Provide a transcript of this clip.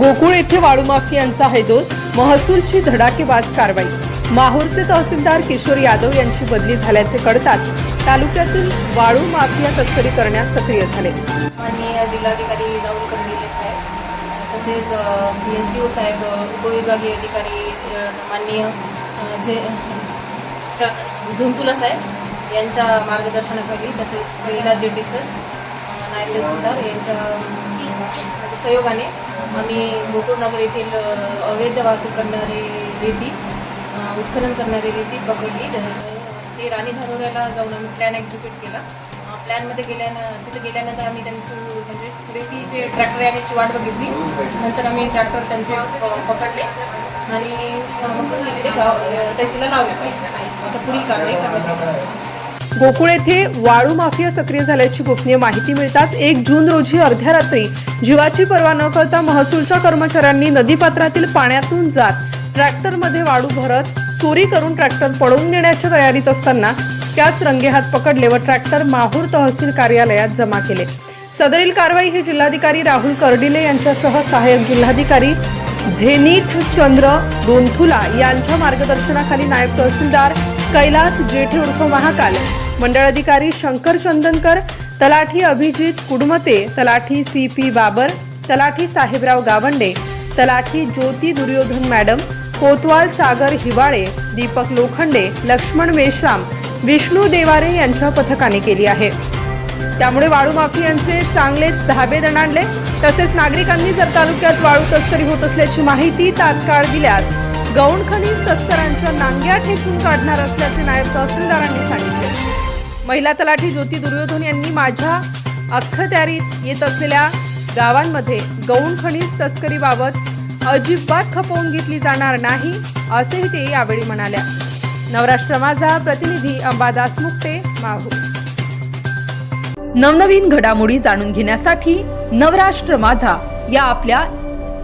गोकुळ येथे वाळू माफियांचा दोष महसूलची धडाकेबाज कारवाई. माहूरचे तहसीलदार किशोर यादव यांची बदली झाल्याचे कळताच तालुक्यातील वाळू माफिया तस्करी करण्यास सक्रिय झाले. माननीय जिल्हाधिकारी राहुल कंदिले साहेब तसेच पी एच डी ओ साहेब उपविभागीय अधिकारी माननीय जे धुंतुला साहेब यांच्या मार्गदर्शनाखाली तसेच पहिला जे टी सर नायब तहसीलदार यांच्या म्हणजे सहयोगाने आम्ही गोकुळनगर येथील अवैध वाहतूक करणारी रेती उत्खनन करणारी रेती पकडली. ते राणी धारोऱ्याला जाऊन आम्ही प्लॅन एक्झिक्यूट केला. प्लॅनमध्ये गेल्यानं तिथे गेल्यानंतर आम्ही त्यांची म्हणजे रेतीचे ट्रॅक्टर येण्याची वाट बघितली. नंतर आम्ही ट्रॅक्टर त्यांचे पकडले. आणि मग ते गाव तहसीलला लावले. आता पुढील कारवाई करण्यात गोकुळ येथे वाळू माफिया सक्रिय झाल्याची गोपनीय माहिती मिळताच एक जून रोजी अर्ध्या रात्री जीवाची पर्वा न करता महसूलच्या कर्मचाऱ्यांनी नदीपात्रातील पाण्यातून जात ट्रॅक्टरमध्ये वाळू भरत चोरी करून ट्रॅक्टर पळवून नेण्याच्या तयारीत असताना त्याच रंगेहात पकडले व ट्रॅक्टर माहूर तहसील कार्यालयात जमा केले. सदरील कारवाई हे जिल्हाधिकारी राहुल कर्डिले यांच्यासह सहाय्यक जिल्हाधिकारी झेनिथ चंद्र गोंथुला यांच्या मार्गदर्शनाखाली नायब तहसीलदार कैलास जेठे उर्फ महाकाल. मंडळ अधिकारी शंकर चंदनकर तलाठी अभिजित कुडमते तलाठी सी पी बाबर तलाठी साहेबराव गावंडे तलाठी ज्योती दुर्योधन मॅडम कोतवाल सागर हिवाळे दीपक लोखंडे लक्ष्मण मेश्राम विष्णू देवारे यांच्या पथकाने केली आहे. त्यामुळे वाळू माफियांचे चांगलेच धाबे दणाणले तसेच नागरिकांनी जर तालुक्यात वाळू तस्करी होत असल्याची माहिती तात्काळ दिल्यास गौण खनिज तस्करांच्या नांग्या ठेचून काढणार असल्याचे नायब तहसीलदारांनी सांगितले. महिला तलाठी ज्योती दुर्योधन यांनी माझ्या अखत्यारीत येत असलेल्या गावांमध्ये गौण खनिज तस्करीबाबत अजिबात खपवून घेतली जाणार नाही असेही ते यावेळी म्हणाल्या. नवराष्ट्र माझा प्रतिनिधी अंबादास मुक्ते माहू. नवनवीन घडामोडी जाणून घेण्यासाठी नवराष्ट्र माझा या आपल्या